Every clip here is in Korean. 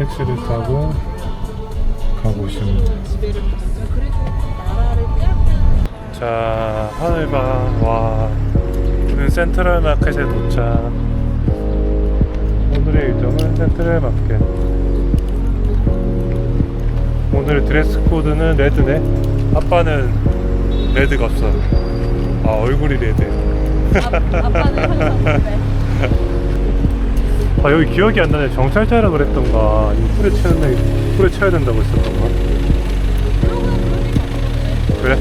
택시를 타고 가고 있습니다. 자, 하늘 봐. 와. 우리는 센트럴 마켓에 도착. 오늘의 일정은 센트럴 마켓. 오늘 드레스 코드는 레드네. 아빠는 레드가 없어. 아, 얼굴이 레드. 아빠는 항상 그래. 아, 여기 기억이 안 나네. 정찰자라 그랬던가. 이 풀에 애, 풀에 채야 된다고 했었던가. 그래?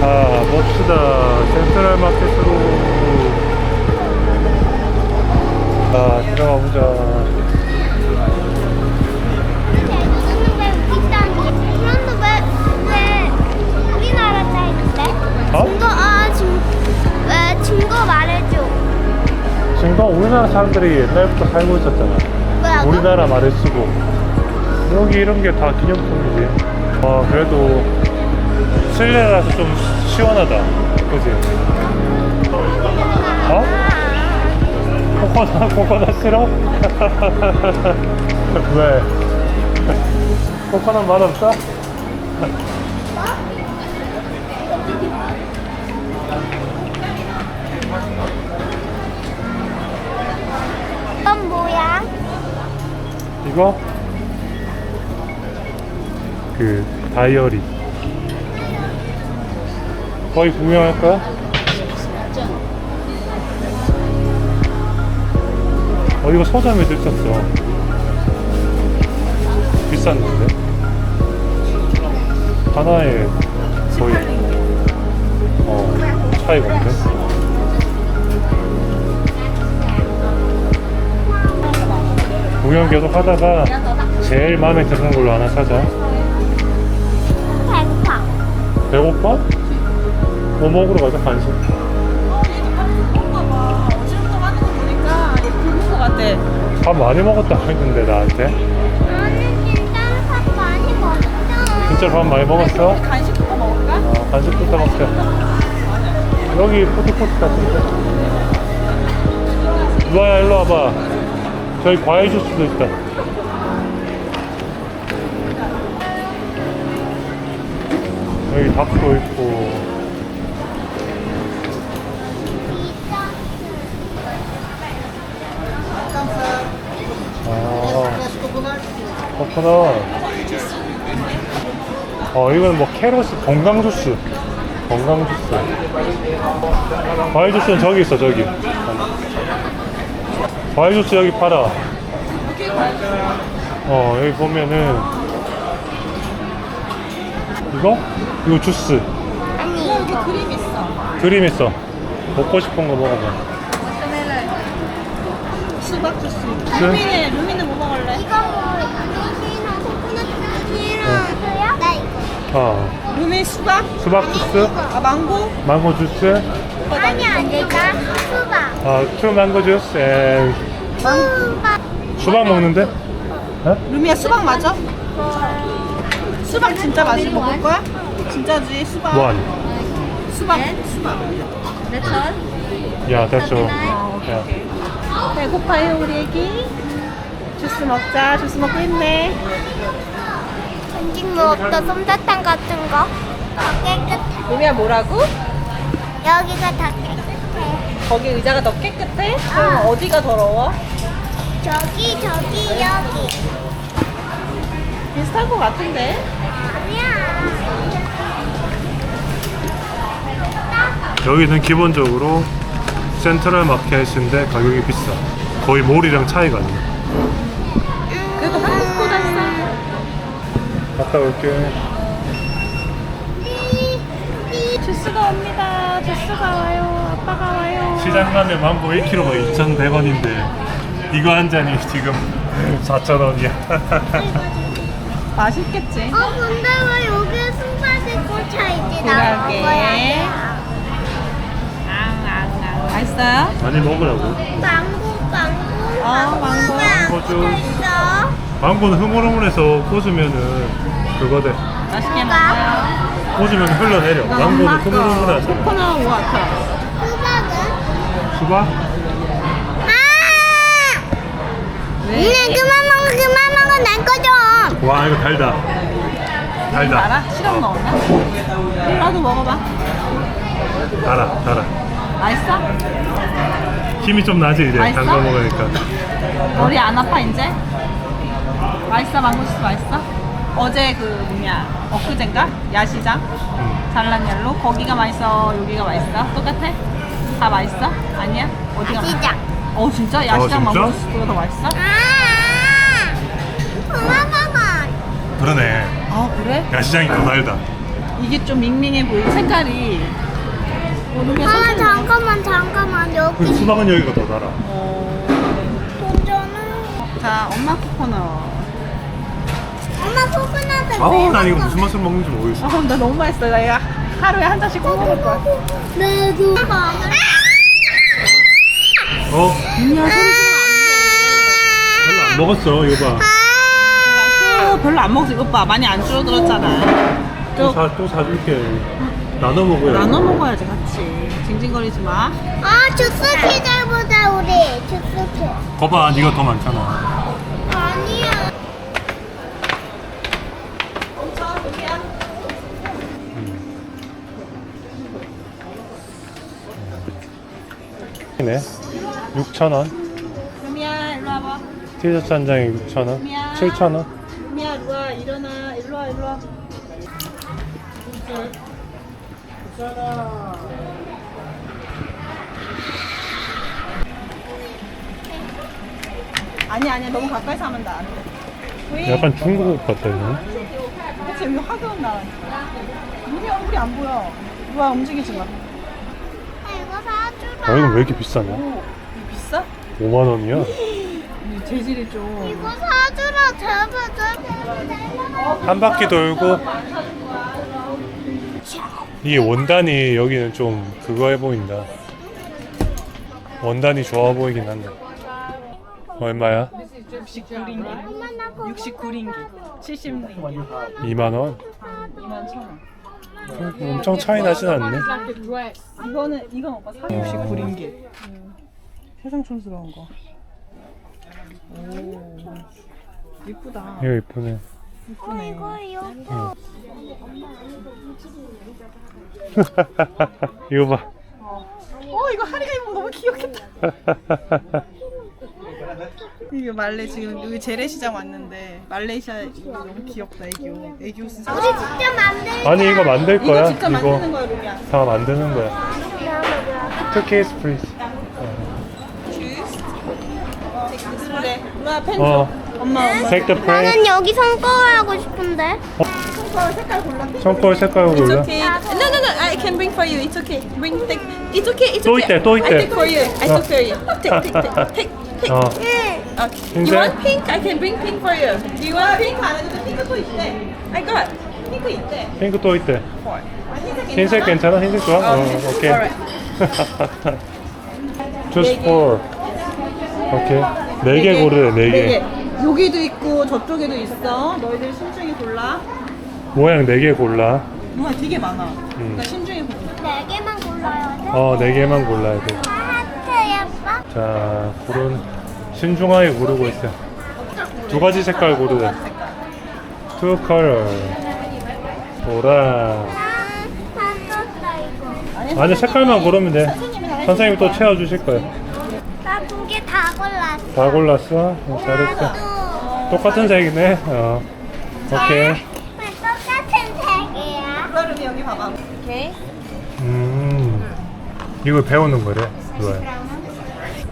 자, 봅시다. 센트럴 마켓으로. 우리나라 사람들이 옛날부터 살고 있었잖아. 뭐라고? 우리나라 말을 쓰고. 여기 이런 게 다 기념품이지. 아, 그래도 실내라서 좀 시원하다. 그지? 어? 코코넛, 코코넛 싫어? 왜? 코코넛 맛없어? 이건 뭐야? 이거? 그, 다이어리. 거의 구경할 거야? 어, 이거 서점에도 있었어. 비쌌는데? 하나에 거의, 어, 차이건데? 구경 계속 하다가 제일 마음에 드는 걸로 하나 사자. 백화. 배고파? 뭐 먹으러 가자, 간식. 밥 많이 먹었다 했는데, 나한테. 나는 진짜 밥 많이 먹었어. 진짜 밥 많이 먹었어? 간식부터 먹을까? 어, 간식부터 먹자. 여기 푸드코트 같은데. 루아야, 일로 와봐. 저기 과일 주스도 있다. 여기 닭도 있고. 아, 코코넛. 어, 이거는 뭐 캐럿이 건강 주스. 건강 주스. 과일 주스는 저기 있어, 저기. 과일 주스 여기 팔아. 어, 여기 보면은 이거? 이거 주스. 아니, 여기 그림 있어. 그림 있어. 먹고 싶은 거 먹어봐. 수박 주스. 네? 루미는 루미는 뭐 먹을래? 이거 뭐, 루시랑 코코넛 루시랑 그야? 나 이거. 아, 루미 수박? 수박 주스, 아 망고? 망고 주스, 아니, 아니다. 수박. 아, 투 망고 주스, 앤 수박. 수박 먹는데? 어? 루미야 수박 맞아? 수박 진짜 맛있 먹을 거야? 진짜지 수박. 원. 수박. 수박. 야, 됐죠. 아, 오케이, 야. 배고파요 우리 애기? 주스 먹자. 주스 먹고 있네. 음식 뭐 없어? 솜사탕 같은 거? 더 깨끗해. 루미야 뭐라고? 여기가 다 깨끗해. 거기 의자가 더 깨끗해? 그럼 어디가 더러워? 저기, 저기, 여기. 비슷한 거 같은데? 아니야. 여기는 기본적으로 센트럴 마켓인데 가격이 비싸. 거의 몰이랑 차이가 안 나. 그래도 한국보다 싸. 갔다 올게. 주스가 옵니다. 주스가 와요. 아빠가 와요. 시장 가면 망고 1kg 2,100원인데 이거 한 잔이 지금 4,000원이야. 맛있겠지. 어 근데 왜 여기 순살이 꽂혀 있지? 나 그러게. 맛있어요? 많이 먹으라고. 망고 망고 아, 망고. 망고 망고 망고는 흐물흐물해서 꽂으면은 그거 돼. 맛있게 먹어요. 꽂으면 흘러내려. 망고는 흐물흐물하잖아. 코코넛 워터. 수박은? 수박? 아 왜? 니네 그만 먹어 그만 먹어 내 거죠 와 이거 달다. 달다. 알아? 시럽 넣었나? 나도 먹어봐. 달아, 달아. 맛있어? 힘이 좀 나지 이제 맛있어? 단거 먹으니까. 머리 안 아파 이제? 맛있어 망고 주스 맛있어? 어제 그 뭐냐 엊그젠가 야시장 음. 잘란열로 거기가 맛있어 여기가 맛있어 똑같아? 다 맛있어? 아니야? 어디가 맛있어? 야시장. 어 진짜 야시장 진짜? 망고주스가 더 맛있어? 아 그만 먹어 그러네. 아 그래? 야시장이 더 달다. 이게 좀 밍밍해 보이고 색깔이 아 잠깐만 잠깐만 그 여기 수박은 여기가 더 달아. 돈전은 자 엄마 코코넛 코코넛을 아우 난 이거 무슨 맛으로 먹는지 모르겠어. 아, 나 너무 맛있어. 내가 하루에 한 잔씩 꼭 먹을 거야. 내도. 어? 미야 소리 별로 안 먹었어 이거 봐. 아, 별로 안 먹지 이것 봐. 많이 안 줄어들었잖아. 또, 또 사, 또 사줄게. 나눠 먹어야 나눠 먹어야지 같이. 징징거리지 마. 아 주스 피자 보자 우리 주스 피 거봐 네가 더 많잖아. 네. 6,000원. 루미야 일로 와봐 티셔츠 한 장에 6,000원. 미안. 7,000원. 루미야 일로 와 일어나 일로 와 일로 와 아니 아니 너무 가까이서 하면 나안 돼. 왜? 약간 중국 옷 같다 이거. 그치 여기 화교는 나니까. 눈이 얼굴이 안 보여. 누가 움직이지 마. 아, 이거 왜 이렇게 비싸냐? 오, 이거 비싸? 5만 원이야? 이 재질이 좀. 이거 사주라 제발 제발 한 바퀴 돌고 이게 원단이 여기는 좀 그거 해 보인다. 원단이 좋아 보이긴 한데. 얼마야? 69링기. 엄마 나 그거 69링기. 70링기. 2만 원? 2만 천 원. 엄청 차이 나진 않네. 이거는 이건 오빠 469링기. 세상 촌스러운 거. 오. 이쁘다. 이거 이쁘네. 이쁘네. 이거 이거 이거 봐. 어 이거 하리가 입으면 너무 귀엽겠다. 이게 말레 지금 여기 재래시장 왔는데 말레이시아 이거 너무 귀엽다 애교. 애교 우리 직접 만들 아니 이거 만들 이거 거야. 직접 이거 만드는 거야 루미야. 다 만드는 거야. 투케이스 프리즈. 주스. 그래. 루아 펜 줘. 어. 엄마 엄마. Take the 나는 print. 여기 손거울 하고 싶은데 색깔 골라. 청포 색깔 It's 골라. okay. No, no, no. I can bring for you. It's okay. Bring, take. It's okay. It's 또 okay. 있대, 또 있대. I take for you. I 어. took for you. Take, take, take, take, take. 어. Okay. 흰색? You want pink? I can bring pink for you. Do you want pink? 안 해도 핑크 또 있대. I got. 핑크 있대. 핑크 또 있대. 아, 흰색 흰색 괜찮아? 흰색 좋아? 어, 어. 오케이. Alright. Just four. 오케이. 네 개 고르래, 네 개. 여기도 있고 저쪽에도 있어. 너희들 신중히 골라. 모양 네 개 골라. 우와 되게 많아. 그러니까 신중히 골라. 네 개만 골라야 돼 어, 네 개만 골라야 돼. 아, 하트 예뻐 자, 고른 신중하게 고르고 있어. 두 가지 색깔 고르래. Two color. 노랑. 아 샀었다 이거 아니 색깔만 고르면 돼. 선생님이 또 채워 주실 거야. 나두 개 다 골랐어 다 골랐어? 어, 잘했어. 또 똑같은 색이네. 어. 오케이. 왜 똑같은 색이야? 여기 봐봐. 오케이. 음. 이걸 배우는 거래. 이걸.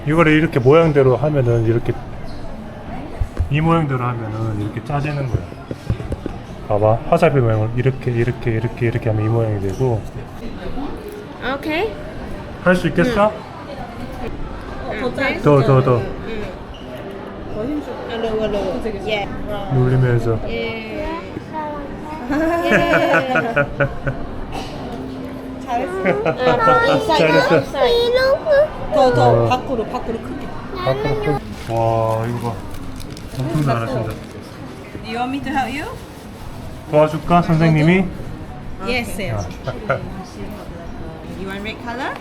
이거를 이렇게 모양대로 하면은 이렇게 이 모양대로 하면은 이렇게 짜지는 거야. 봐봐. 화살표 모양을 이렇게 이렇게 이렇게 이렇게 하면 이 모양이 되고 오케이 할수 있겠어? 어, 더 짜. 더 더더더 힘줘. 알로 알로. 예. 눌리면서 잘 잘했어. 잘했어. 더, 더 어. 밖으로, 밖으로 크게. 앞으로 큰- 와 이거 봐. 엄청 잘하신다. You want me to help you? 도와줄까 선생님이? Yes, 아, yes. You want red color?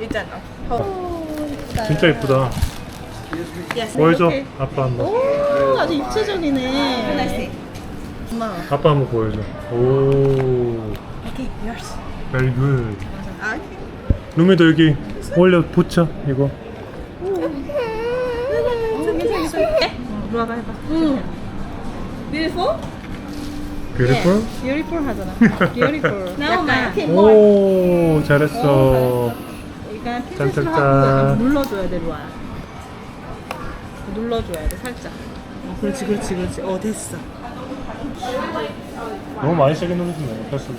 일단 진짜. Yes. 보여줘. 아빠 한번. 오, 아주 입체적이네. 엄마. 아빠 한번 보여줘. 오. Yours. Very good. 아, 루미도 여기 올려 붙여 이거. 와봐, 해봐. 응. Beautiful? Beautiful. Beautiful 하잖아. Beautiful. 나오나. 오 잘했어. 그러니까. 피스를 하고 눌러줘야 돼, 루아야. 눌러줘야 돼, 살짝. 어, 그렇지, 그렇지, 그렇지. 어, 됐어. 너무 많이 세게 누르시네. 됐어.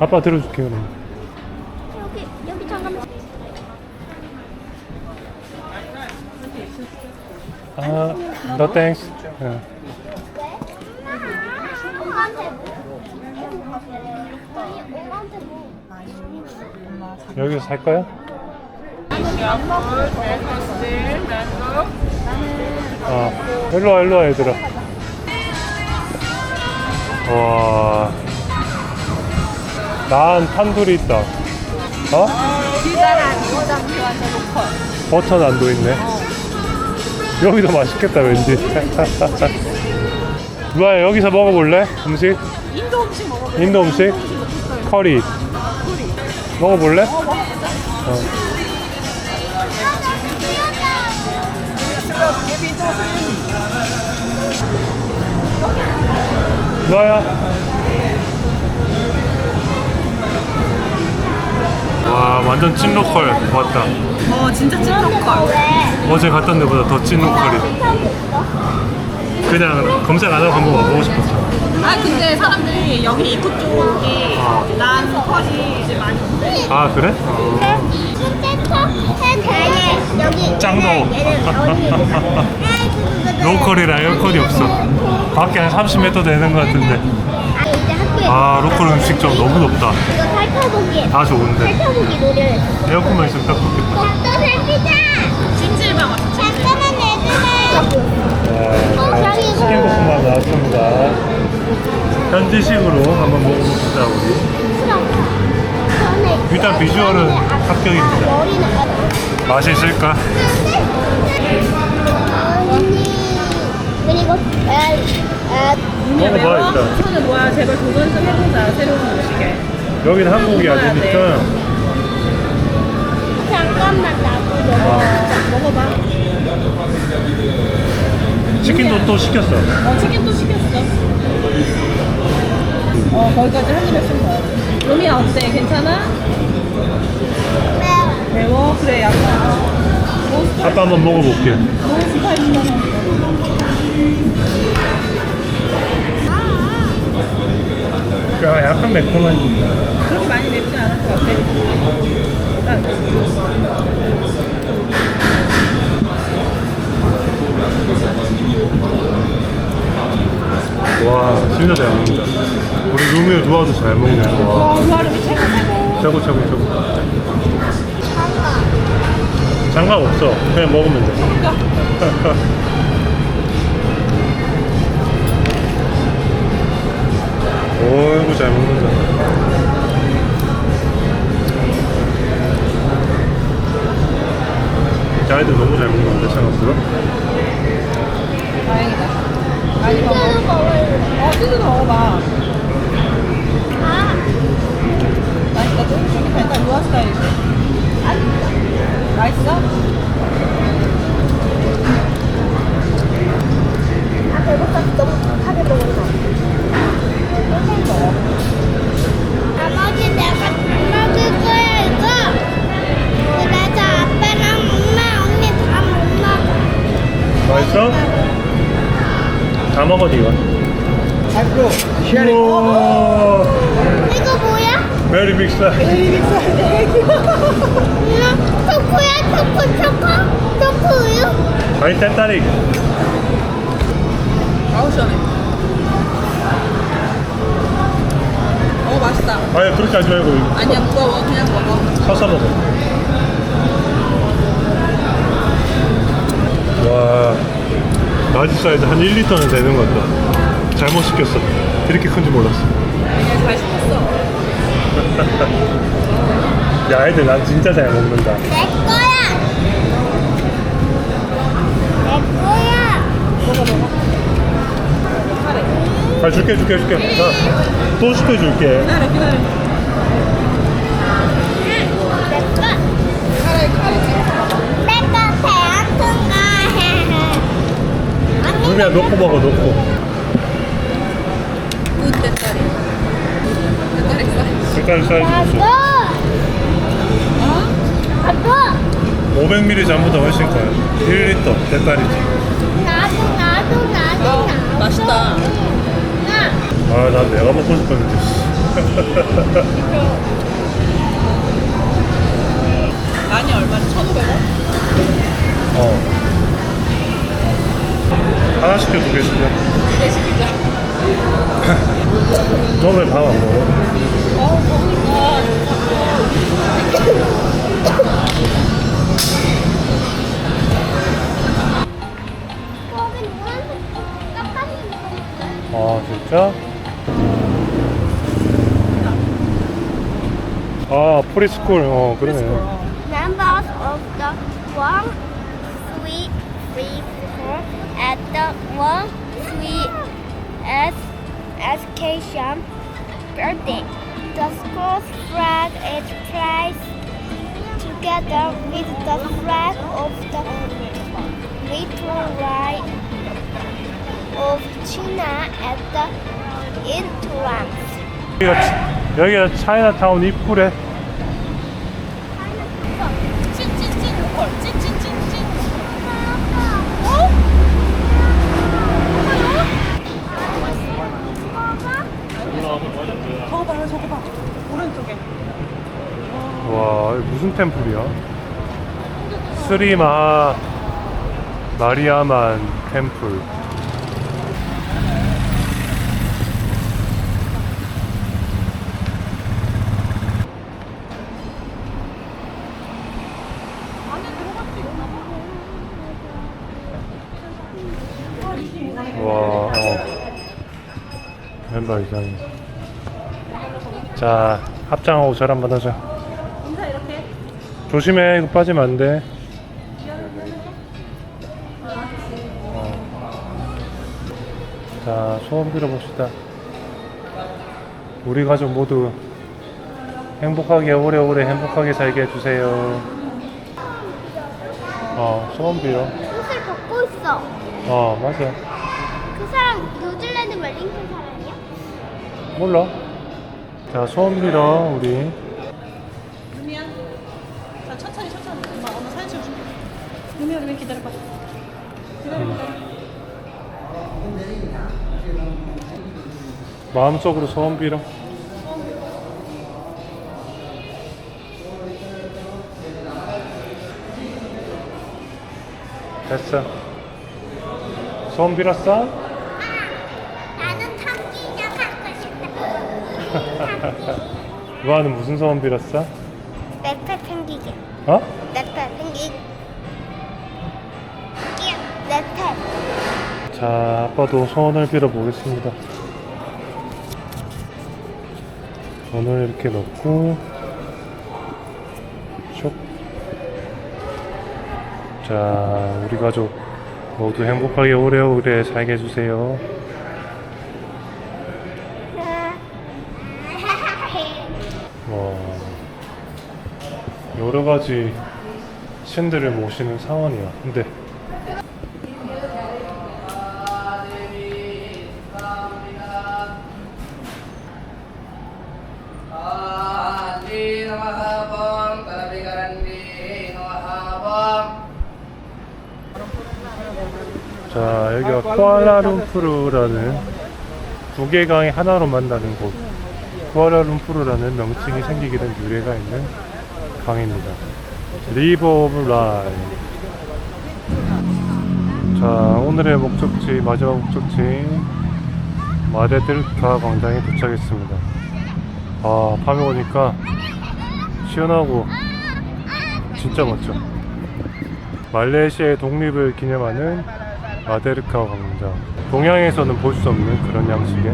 아빠 들어줄게 그럼. 여기 여기 잠깐만 아. 예. 엄마한테 뭐 여기서 살 거야? 어, 일로 와, 일로 와, 얘들아. 와. 난 탄두리 있다. 어? 버터 난도 있네. 여기도 맛있겠다, 왠지. 루아야, 여기서 먹어볼래? 음식? 인도 음식 먹어. 인도 음식? 커리. 먹어볼래? 어. 루아야. 와, 완전 찐 로컬 왔다. 어, 진짜 찐 로컬. 어제 갔던 데보다 더 찐 로컬이. 그냥 검색 안 하고 한번 와보고 싶었어. 아, 근데 사람들이 여기 입구 쪽에 난 컷이 이제 많이 있는데. 아, 그래? 어. 여기 짱도. 로컬이라 에어컨이 없어. 밖에 한 30m 되는 것 같은데. 이제 학교에 아, 로컬 음식점 너무 높다. 이거 살펴보기 다 좋은데. 살펴보기 노래 에어컨만 있으면 딱 좋겠다. 먹다 살피자 찜질방 왔어. 잠깐만 얘들아 자, 치킨 볶음밥 나왔습니다. 현지식으로 한번 먹어봅시다, 우리. 일단 비주얼은 합격입니다. 머리는 맛이 있을까? 먹어봐, 일단. 우선은 뭐야, 제발 도전 좀 해보자, 새로운 음식에. 여긴 한국이 먹어야 아니니까. 잠깐만 나도 아, 먹어봐. 치킨도 또 시켰어. 어, 치킨 또 시켰어. 어, 거기까지 한 입에 쓴 거야. 로미야, 어때? 괜찮아? 매워 매워? 그래, 약간. 아빠 한번 먹어볼게. 너무 스파이시하다. 야, 약간 매콤한. 그렇게 많이 맵지 않을 것 같아. 와, 진짜 잘 먹는다. 우리 루미오 누아도 잘 먹네. 와, 어, 루아름이 최고, 최고. 최고, 최고, 최고. 장갑 없어. 그냥 먹으면 돼. 어이구, 잘 먹는다. 자이들 너무 잘 먹는데, 생각보다. 다행이다. 많이 먹어. 아니 땐다리 아우 시원해. 어 맛있다. 아니 그렇게 하지 말고 아니야 무거워 그냥 먹어. 사서 먹어 와 라지 사이즈 한 1리터는 되는 것 같다 잘못 시켰어 이렇게 큰지 몰랐어 잘 시켰어. 야 애들 난 진짜 잘 먹는다 내 거야. 아 줄게 줄게 줄게 자, 또 시켜줄게 기다려 기다려. 루미야 놓고 먹어 있어? 색깔 사이즈 어? 아빠. 500ml 전보다 훨씬 커요 1리터 대딸이지 나도 나도 나도 어, 나도. 맛있다. 나. 아난 내가 먹고 싶었는데 씨. 많이 얼마지? 1,500원? 어 하나 시켜 두개 시켜 두개 시키자. 너왜밥안 먹어? 어 아 진짜? 아 프리스쿨 어 그러네 Members of the one sweet free school at the one sweet as education building. The school's flag is placed together with the flag of at the entrance. 여기가, 차이나타운 입구래 무슨 템플이야? 스리마 마리아만 템플 멤버 이상해. 자, 합장하고 절 한번 하자. 인사 이렇게. 조심해, 이거 빠지면 안 돼. 어. 자, 소원 빌어봅시다. 우리 가족 모두 행복하게 오래오래 행복하게 살게 해주세요. 어, 소원 빌어. 옷을 벗고 있어. 어, 맞아. 그 사람 뉴질랜드 웰링턴 사람이야? 몰라. 자, 소원 빌어, 우리. 루미야. 자 천천히 천천히. 엄마 엄마 사진 찍어줄게. 루미야 루미 기다려봐. 마음속으로 소원 빌어. 됐어. 소원 빌었어? 루아는 무슨 소원 빌었어? 랩패 생기게. 어? 랩패 생기. 랩패. 자, 아빠도 소원을 빌어보겠습니다. 손을 이렇게 넣고, 촉. 자, 우리 가족 모두 행복하게 오래오래 살게 해주세요. 여러 가지 신들을 모시는 사원이야. 근데. 자, 여기가 쿠알라룸푸르라는 두 개 강이 하나로 만나는 곳. 쿠알라룸푸르라는 명칭이 생기게 된 유래가 있는 강입니다. 리버 오브 라이. 자 오늘의 목적지 마지막 목적지 마데들카 광장에 도착했습니다 아 밤에 오니까 시원하고 진짜 멋져 말레이시아의 독립을 기념하는 마데르카 광장 동양에서는 볼 수 없는 그런 양식의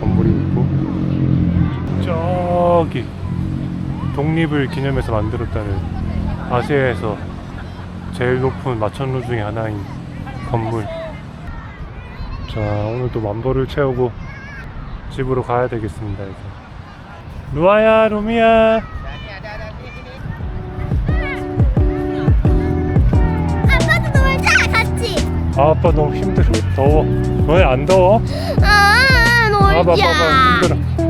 건물이 있고 저기 독립을 기념해서 만들었다는 아시아에서 제일 높은 마천루 중에 하나인 건물 자 오늘도 만보를 채우고 집으로 가야 되겠습니다 이제 루아야 루미야 아빠도 놀자 같이. 아, 아빠 너무 힘들어 더워 너네 안 더워? 아 아, 아빠 놀자. 아빠 힘들어